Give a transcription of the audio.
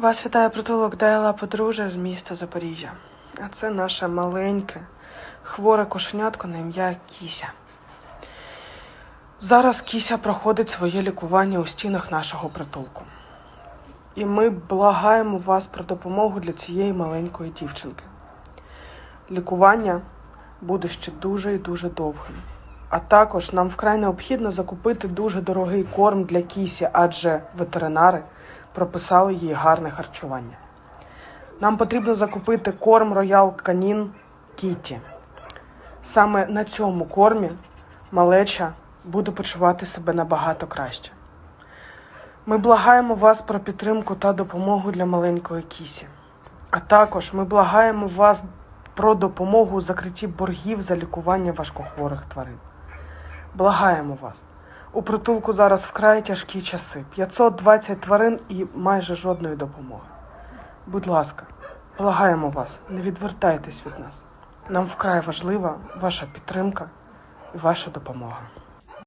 Вас вітає притулок Дайла Подружжя з міста Запоріжжя. А це наше маленьке, хворе кошенятко на ім'я Кіся. Зараз Кіся проходить своє лікування у стінах нашого притулку. І ми благаємо вас про допомогу для цієї маленької дівчинки. Лікування буде ще дуже і дуже довгим. А також нам вкрай необхідно закупити дуже дорогий корм для кісі, адже ветеринари прописали їй гарне харчування. Нам потрібно закупити корм Royal Canin Kitty. Саме на цьому кормі малеча буде почувати себе набагато краще. Ми благаємо вас про підтримку та допомогу для маленької кісі. А також ми благаємо вас про допомогу у закритті боргів за лікування важкохворих тварин. Благаємо вас. У притулку зараз вкрай тяжкі часи. 520 тварин і майже жодної допомоги. Будь ласка, благаємо вас, не відвертайтесь від нас. Нам вкрай важлива ваша підтримка і ваша допомога.